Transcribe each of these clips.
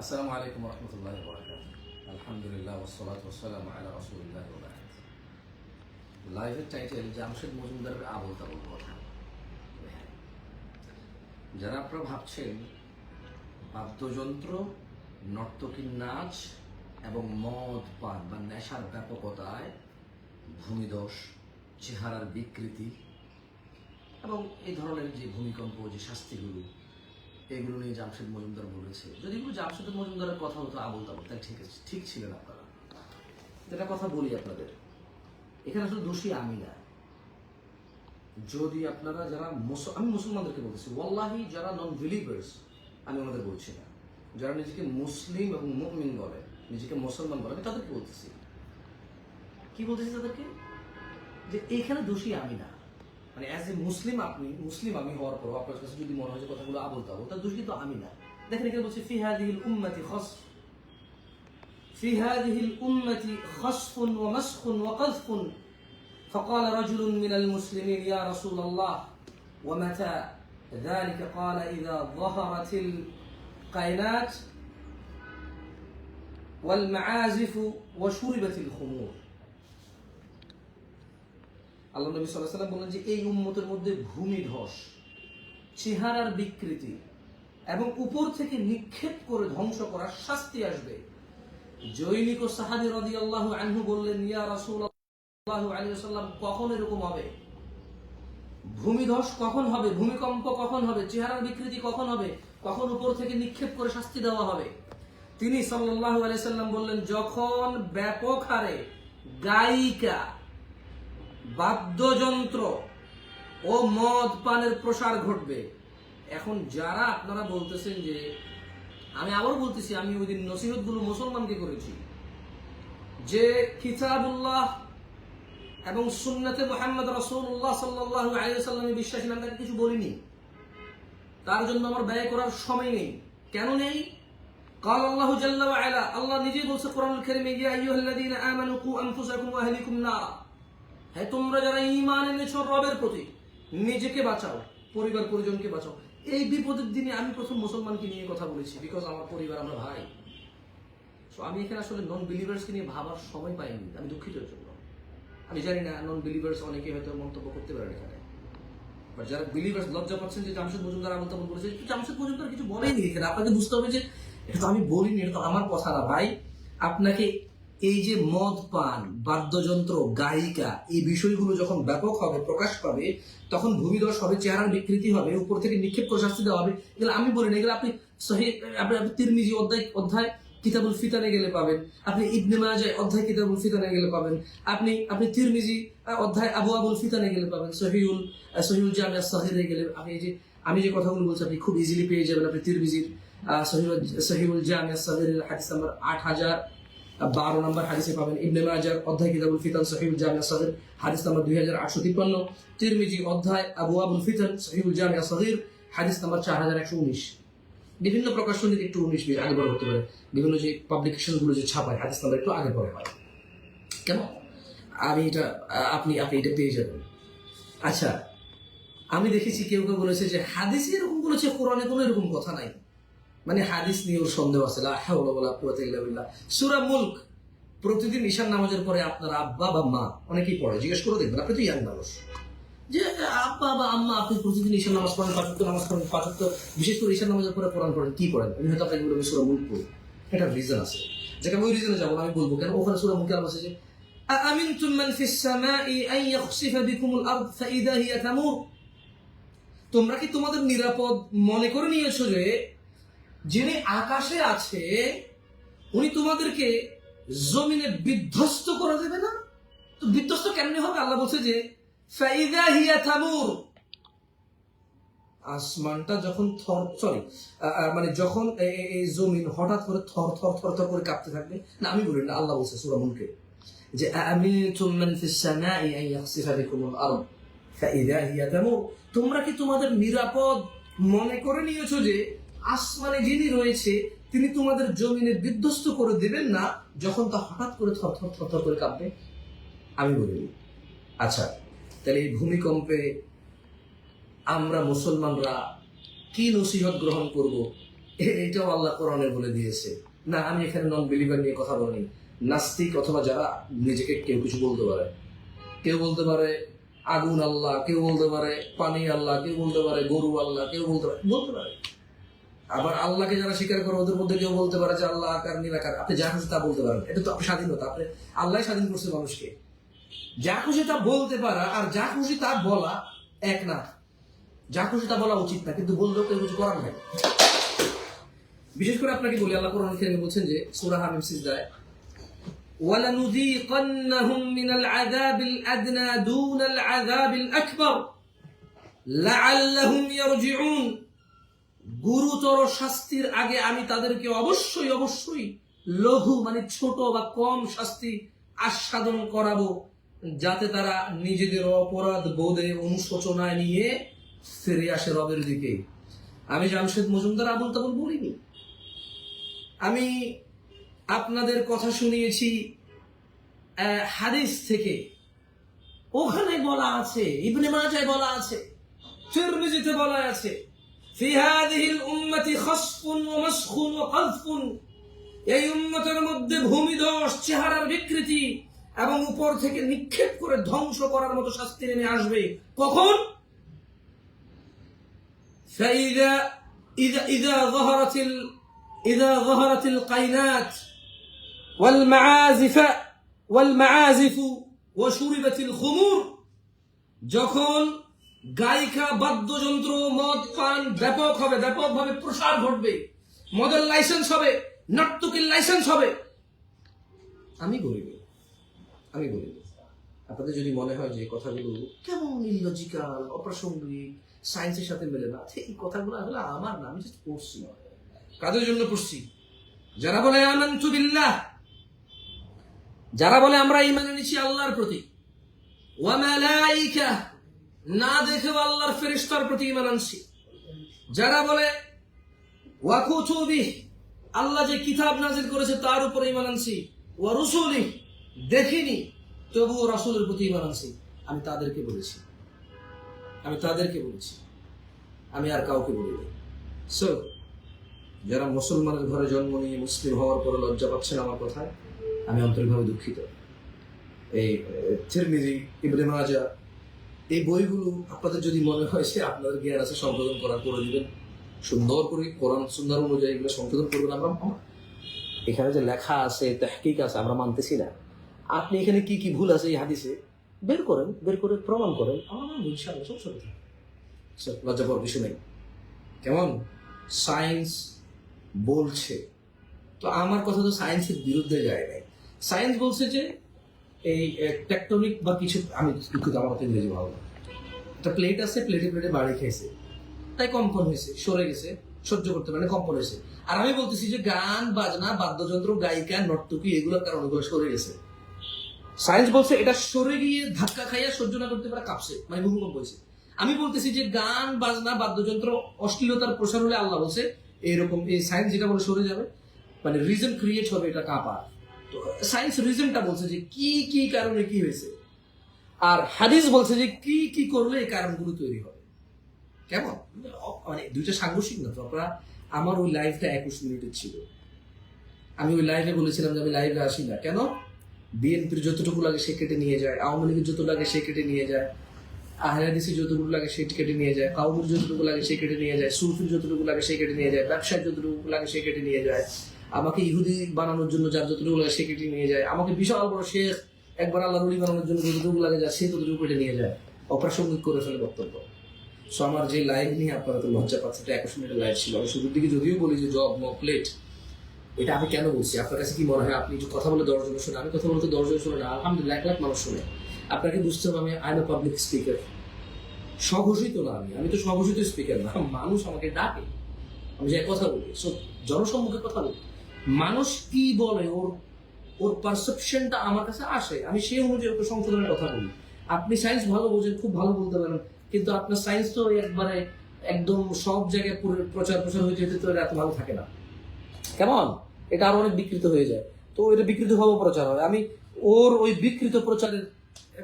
আসসালামু আলাইকুম রহমতুল্লাহ আলহামদুলিল্লাহ ওসলাত ওসালাম আলা রসুলিল্লাহ লাইভের টাইটেল জামশেদ মজুমদারের আবল তাবল কথা। যারা আপনারা ভাবছেন, বাদ্যযন্ত্র নর্তকীর নাচ এবং মদ পান বা নেশার ব্যাপকতায় ভূমিদোষ, চেহারার বিকৃতি এবং এই ধরনের যে ভূমিকম্প, যে শাস্তিগুলো এগুলো নিয়ে জামশেদ মজুমদার বলেছে। যদি এগুলো জামশেদ মজুমদারের কথা হতো আবল তাবল তাহলে ঠিক আছে, ঠিক ছিলেন আপনারা। যেটা কথা বলি আপনাদের। এখানে আসলে দোষী আমি না। যদি আপনারা যারা আমি মুসলমানদেরকে বলতেছি, ওয়াল্লাহি যারা নন বিলিভার্স আমি ওনাদের বলছি না। যারা নিজেকে মুসলিম এবং মুমিন বলে, নিজেকে মুসলমান বলে, আমি তাদেরকে বলতেছি। কি বলতেছি তাদেরকে? যে এখানে দোষী আমি না। মানে অ্যাজ এ মুসলিম আপনি মুসলিম আমি হওয়ার পর আপনার কাছে যদি মনে হয় যে কথাগুলো আবল তাবল তার দোষী তো আমি না দেখেন এখানে বলছে ফি হাদিহিল উম্মতি খস في هذه الأمة خسف ومسخ وقذف فقال رجل من المسلمين يا رسول الله ومتى ذلك قال إذا ظهرت القينات والمعازف وشربت الخمور আল্লাহ নবী সাল্লাহ সাল্লাম বললেন যে, এই উম্মতের মধ্যে ভূমিধস, চেহারার বিকৃতি এবং উপর থেকে নিক্ষেপ করে ধ্বংস করার শাস্তি আসবে। জৈনিক ও সাহাবি রাদিয়াল্লাহু আনহু বললেন, ইয়া রাসূলুল্লাহ আলাইহি সাল্লাম কখন এরকম হবে? ভূমিধস কখন হবে? ভূমিকম্প কখন হবে? চেহারার বিকৃতি কখন হবে? কখন উপর থেকে নিক্ষেপ করে শাস্তি দেওয়া হবে? তিনি আলাইহি সাল্লাম বললেন, যখন ব্যাপক হারে গায়িকা বাদ্যযন্ত্র ও মদ পানের প্রসার ঘটবে এখন যারা আপনারা বলতেছেন যে আমি আবার বলতেছি আমি ওই দিন নসিহতগুলো মুসলমানকে করেছি যে কিতাবুল্লাহ এবং সুন্নাতে মোহাম্মদ রসুল্লাহ সাল্লাহ আলিয়াল্লামে বিশ্বাসী আমি তাকে কিছু বলিনি তার জন্য আমার ব্যয় করার সময় নেই কেন নেই قال الله جل وعلا আল্লাহ নিজেই বলছে কোরআনুল কারীমে ইয়া আইয়ুহাল্লাযীনা আমানু কু আনফুসাকুম ওয়া আহলিকুম নারা হ্যাঁ তোমরা যারা ঈমান এনেছো রবের প্রতি, নিজেকে বাঁচাও, পরিবার পরিজনকে বাঁচাও। এই বিপদের দিনে আমি প্রথম মুসলমানকে নিয়ে কথা বলেছি বিকজ আমার পরিবার, আমরা ভাই। সো আমি এখানে আসলে নন বিলিভার্সকে নিয়ে ভাবার সময় পাইনি, আমি দুঃখিত জন্য। আমি জানি না নন বিলিভার্স অনেকে হয়তো মন্তব্য করতে পারেন এখানে। বাট যারা বিলিভার্স লজ্জা পাচ্ছেন যে জামশেদ মজুমদার বলেছে কিন্তু জামশেদ মজুমদার কিছু বলেনি এখানে। আপনাকে বুঝতে হবে যে, এটা তো আমি বলিনি, এটা তো আমার কথা না। ভাই, আপনাকে এই যে মদ পান, বাদ্যযন্ত্র, গায়িকা, এই বিষয়গুলো যখন ব্যাপক হবে, প্রকাশ পাবে, তখন ভূমিদশ হবে, চেহারার বিকৃতি হবে, উপর থেকে নিক্ষেপ করে শাস্তি দেওয়া হবে। এগুলো আমি বলিনি এগুলো আপনি আপনি তিরমিজি অধ্যায় অধ্যায় কিতাবুল ফিতানে গেলে পাবেন। আপনি ইবনে মাজাহ অধ্যায় কিতাবুল ফিতানে গেলে পাবেন। আপনি আপনি তিরমিজি অধ্যায় আবু আবুল ফিতানে গেলে পাবেন। সহিউল সহিউল জামিয়া সাহিরে গেলে আপনি যে, আমি যে কথাগুলো বলছি, আপনি খুব ইজিলি পেয়ে যাবেন। আপনি তিরমিজির সহিউল জামিয়া সাহিরের হাদিস নাম্বার আট হাজার বারো নম্বর হাদিসে পাবেন ইবনে মাজার অধ্যায় কিতাবুল ফিতান সহিউল জামিয়া সাহির হাদিস নাম্বার দুই হাজার আটশো তিপ্পান্ন। তিরমিজি অধ্যায় আবু আবুল ফিতান সহিউল জামিয়া সাহির হাদিস নাম্বার চার হাজার একশো উনিশ। বিভিন্ন প্রকাশনীতে একটু উনিশ বিশ আগে পরে হতে পারে। বিভিন্ন যে পাবলিকেশনগুলো যে ছাপায়, হাদিস নাম্বার একটু আগে বড় হয়। কেমন? আমি এটা, আপনি আপনি এটা পেয়ে যাবেন। আচ্ছা আমি দেখেছি কেউ কেউ বলেছে যে হাদিসে এরকম বলেছে, কোরআনে কোনো এরকম কথা নাই। মানে হাদিস নিয়ে ওর সন্দেহ আছে লা হাওলা ওয়ালা কুওয়াতা ইল্লা বিল্লাহ সূরা মুলক প্রতিদিন ঈশান নামাজের পরে আপনার আব্বা বা মা অনেকেই পড়ে জিজ্ঞেস করে দেখবেন আপনি তো ইয়াং মানুষ যে আব্বা বা আম্মা আপনি প্রতিদিন ঈশান নামাজ পড়েন পাঁচত্ব নামাজ পড়েন পাঁচত্ব বিশেষ করে ঈশান নামাজের পরে কোরআন পড়েন কি পড়েন আমি হয়তো আপনাকে বলবো সূরা মুলক পড়ি এটা রিজন আছে যেটা আমি ওই রিজনে যাবো না, আমি বলবো কেন ওখানে সূরা মুলকে আছে যে أأمنتم من في السماء أن يخسف بكم الأرض فإذا هي تمور তোমরা কি তোমাদের নিরাপদ মনে করে নিয়েছো যে যিনি আকাশে আছে, উনি তোমাদেরকে জমিনে বিধ্বস্ত করে দেবে না? তো বিধ্বস্ত কেমনি হবে? আল্লাহ বলছে যে হিয়া আসমানটা যখন থর সরি মানে যখন এই জমিন হঠাৎ করে থর থর থর থর করে কাঁপতে থাকবে, না, আমি বলি না, আল্লাহ বলছে সূরা মুলকে যে হিয়া তোমরা কি তোমাদের নিরাপদ মনে করে নিয়েছো যে আসমানে যিনি রয়েছে, তিনি তোমাদের জমিনে বিধ্বস্ত করে দেবেন না, যখন তা হঠাৎ করে থর থর থর থর করে কাঁপবে? আমি বলিনি। আচ্ছা তাহলে এই ভূমিকম্পে আমরা মুসলমানরা কি নসিহত গ্রহণ করব? এটাও আল্লাহ কোরআনে বলে দিয়েছে। না, আমি এখানে নন বিলিভার নিয়ে কথা বলিনি। নাস্তিক অথবা যারা নিজেকে কেউ কিছু বলতে পারে। কেউ বলতে পারে আগুন আল্লাহ, কেউ বলতে পারে পানি আল্লাহ, কেউ বলতে পারে গরু আল্লাহ, কেউ বলতে পারে বলতে পারে। আবার আল্লাহকে যারা স্বীকার করে ওদের মধ্যে কেউ বলতে পারে যে আল্লাহ আকার নিরাকার আপনি যা খুশি তা বলতে পারেন এটা তো আপনি স্বাধীনতা আপনি আল্লাহ স্বাধীন করছে মানুষকে যা খুশি তা বলতে পারা আর যা খুশি তা বলা এক না যা খুশি তা বলা উচিত না কিন্তু বললেও কেউ কিছু করার নাই বিশেষ করে আপনাকে বলি আল্লাহ কোরআন কারিমে বলছেন যে সূরা হামিম সিজদায় ولنذيقنهم من العذاب الأدنى دون العذاب الأكبر لعلهم يرجعون গুরুতর শাস্তির আগে আমি তাদেরকে অবশ্যই অবশ্যই লঘু মানে ছোট বা কম শাস্তি আস্বাদন করাবো, যাতে তারা নিজেদের অপরাধ বোধে অনুশোচনায় নিয়ে ফিরে আসে রবের দিকে। আমি জামশেদ মজুমদার আবুল তাবুল বলিনি। আমি আপনাদের কথা শুনিয়েছি হাদিস থেকে। ওখানে বলা আছে, ইবনে মাজায় বলা আছে, তিরমিজিতে বলা আছে في هذه الأمة خصف ومسخ وقذف এই উম্মতের মধ্যে ভূমিধস চেহারার বিকৃতি এবং উপর থেকে নিক্ষেপ করে ধ্বংস করার মতো শাস্তি নেমে আসবে কখন فإذا إذا إذا ظهرت ال إذا ظهرت القينات والمعازف والمعازف وشربت الخمور যখন গায়িকা বাদ্যযন্ত্র, মদ, পান ব্যাপক হবে, ব্যাপকভাবে প্রসার ঘটবে। মদের লাইসেন্স হবে নর্তকীর লাইসেন্স হবে। আমি বলিনি আমি বলিনি আপনাদের যদি মনে হয় যে কথাগুলো কেমন ইলজিক্যাল অপ্রাসঙ্গিক সায়েন্সের সাথে মেলে না এই কথাগুলো আসলে আমার না, আমি জাস্ট পড়ছি। কাদের জন্য পড়ছি? যারা বলে আনন্তু বিল্লাহ যারা বলে, আমরা ইমান এনেছি আল্লাহর প্রতি ওয়া মালাইকা না দেখেও আল্লাহর ফেরিস্তার প্রতি ইমান আনছি। যারা বলে ওয়াকুচুবি আল্লাহ যে কিতাব নাজিল করেছে তার উপরে ইমান আনছি। ওয়া রুসুলি দেখিনি, তবুও রাসূলের প্রতি ইমান আনছি। আমি তাদেরকে বলেছি। আমি তাদেরকে বলেছি। আমি আর কাউকে বলিনি সো যারা মুসলমানের ঘরে জন্ম নিয়ে মুসলিম হওয়ার পরে লজ্জা পাচ্ছেন আমার কথায়, আমি আন্তরিকভাবে দুঃখিত। এই তিরমিজি, ইবনে মাজা এই বইগুলো আপনাদের যদি মনে হয় সে আপনাদের জ্ঞান আছে, সংশোধন করার করে দিবেন। সুন্দর করে কোরআন সুন্দর অনুযায়ী এগুলো সংশোধন করবেন আমরা। এখানে যে লেখা আছে, তাহকিক আছে, আমরা মানতেছি না। আপনি এখানে কি কি ভুল আছে এই হাদিসে? বের করেন, বের করে প্রমাণ করেন। আমার সব লজ্জা কিছু নেই। কেমন? সায়েন্স বলছে। তো আমার কথা তো সায়েন্সের বিরুদ্ধে যায় নাই। সায়েন্স বলছে যে এই টেকটনিক বা কিছু, আমি দুঃখিত, আমার কথা ইংরেজি ভালো একটা প্লেট আছে প্লেটে প্লেটে বাড়ি খেয়েছে। তাই কম্পন হয়েছে, সরে গেছে, সহ্য করতে পারে কম্পন হয়েছে। আর আমি বলতেছি যে গান, বাজনা, বাদ্যযন্ত্র, গায়িকা, নর্তকী এগুলোর কারণে সরে গেছে। সায়েন্স বলছে এটা সরে গিয়ে ধাক্কা খাইয়া সহ্য না করতে পারে, কাঁপছে মানে ভূমিকম্প হয়েছে। আমি বলতেছি যে গান, বাজনা, বাদ্যযন্ত্র, অশ্লীলতার প্রসার হলে আল্লাহ বলছে এইরকম এই সায়েন্স যেটা বলে সরে যাবে মানে রিজন ক্রিয়েট হবে এটা কাঁপা। সায়েন্স রিজনটা বলছে যে কি কি কারণে কি হয়েছে? আর হাদিস বলছে যে কি কি করলে এই কারণগুলো তৈরি হবে? কেমন? মানে দুইটা সাংঘর্ষিক না তো? আপনারা, আমার ওই লাইভটা একুশ মিনিটের ছিল। আমি ওই লাইভে বলেছিলাম যে আমি লাইভে আসি না। কেন? বিএনপির যতটুকু লাগে সে কেটে নিয়ে যায়, আওয়ামী লীগের যত লাগে সে কেটে নিয়ে যায় আহলাদিসি যতটুকু লাগে সে কেটে নিয়ে যায়, কাউমির যতটুকু লাগে সে কেটে নিয়ে যায় সুলফির যতটুকু লাগে সে কেটে নিয়ে যায় ব্যবসার যতটুকু লাগে সে কেটে নিয়ে যায়। আমাকে ইহুদি বানানোর জন্য যার যতটুকু লাগে সে কেটে নিয়ে যায়। আমাকে বিশাল বড় শেখ, একবার আল্লাহ রুলি বানানোর জন্য যতটুকু লাগে যায়, সে ততটুকু কেটে নিয়ে যায়। অপ্রাসঙ্গিক করে ফেলে বক্তব্য। সো আমার যে লাইভ নিয়ে আপনারা তো লজ্জা পাচ্ছেন, এটা একুশ মিনিটের লাইভ ছিল। আমি শুরুর দিকে যদিও বলি যে জব মক প্লেট এটা আমি কেন বলছি? আপনার কাছে কি মনে হয় আপনি যে কথা বলে দশজন শুনে আমি কথা বলতে দশজন শুনে না, আলহামদুলিল্লাহ, এক লাখ মানুষ শুনে। আপনাকে বুঝতে হবে আমি আই এম পাবলিক স্পিকার স্বঘোষিত না আমি আমি তো স্বঘোষিত স্পিকার না। মানুষ আমাকে ডাকে। আমি যে কথা বলি। সো জনসম্মুখে কথা বলি। মানুষ কি বলে ওর ওর পারসেপশনটা আমার কাছে আসে? আমি সেই অনুযায়ী ওকে সংশোধনের কথা বলি। আপনি সায়েন্স ভালো বোঝেন, খুব ভালো বলতে পারেন, কিন্তু আপনার সায়েন্স তো একবারে একদম সব জায়গায় পুরো প্রচার প্রসার হয়ে যেতে তো এত ভালো থাকে না। কেমন? এটা আরও অনেক বিকৃত হয়ে যায়। তো এটা বিকৃত ভাবে প্রচার হয়। আমি ওর ওই বিকৃত প্রচারের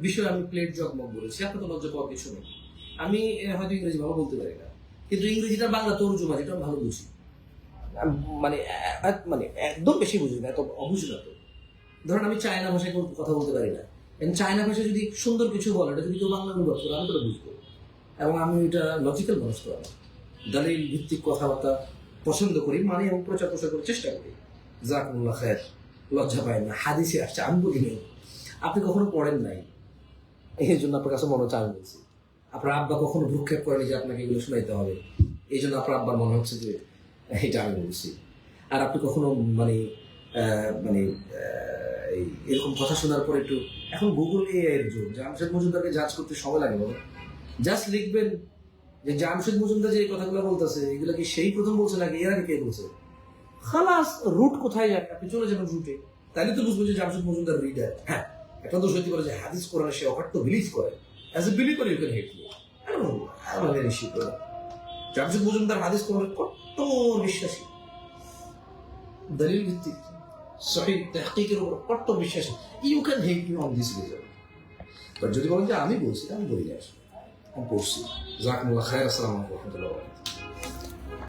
বিষয়ে আমি প্লেট জগমগ বলেছি আপনার তো লজ্জা পাওয়ার কিছু নেই। আমি হয়তো ইংরেজি ভালো বলতে পারি না। কিন্তু ইংরেজিটা বাংলা তর্জমা, যেটা ভালো বুঝি। মানে মানে একদম বেশি বুঝি না, এত অবুঝ না তো। ধরেন আমি চায়না ভাষায় কথা বলতে পারি না। চায়না ভাষায় যদি সুন্দর কিছু বলে, এটা যদি কেউ বাংলা অনুবাদ করে আমি তো বুঝব। এবং আমি এটা লজিক্যাল মানুষ করা দলিল ভিত্তিক কথাবার্তা পছন্দ করি মানে এবং প্রচার প্রচার করার চেষ্টা করি। জাকুল্লাহ খায়ের লজ্জা পায় না, হাদিসে আসছে, আমি বলি নেই। আপনি কখনো পড়েন নাই? এই জন্য আপনার কাছে মনে হচ্ছে আমি বলছি। আপনার আব্বা কখনো ভ্রুক্ষেপ করেনি যে আপনাকে এগুলো শোনাইতে হবে? এই জন্য আপনার আব্বার মনে হচ্ছে যে এটা আমি বলছি। আর আপনি কখনো মানে মানে এরকম কথা শোনার পর একটু, এখন গুগল এর যুগ, জামশেদ মজুমদারকে জাজ করতে সময় লাগে বলো জাস্ট লিখবেন যে জামশেদ মজুমদার যে কথাগুলো বলতেছে, এগুলো কি সেই প্রথম বলছে নাকি এর আগে কে বলছে? খালাস রুট কোথায় যায় আপনি চলে যাবেন রুটে তাহলে তো বুঝব যে জামশেদ মজুমদার রিডার হ্যাঁ একটা তো সত্যি করে যে হাদিস কোরআনে সে অকাট তো বিলিভ করে as a believer you can hate me Jamshed Majumdar হাদিস কোরআনে কট্টর বিশ্বাসী দলিল ভিত্তিক সহি তেহকিকের উপর কট্টর বিশ্বাসী you can help me on this reason but যদি বলেন যে আমি বলছি, আমি বলি না। আমি পড়ছি। জাকমুল্লাহ খায়ের আসসালাম রহমতুল্লাহ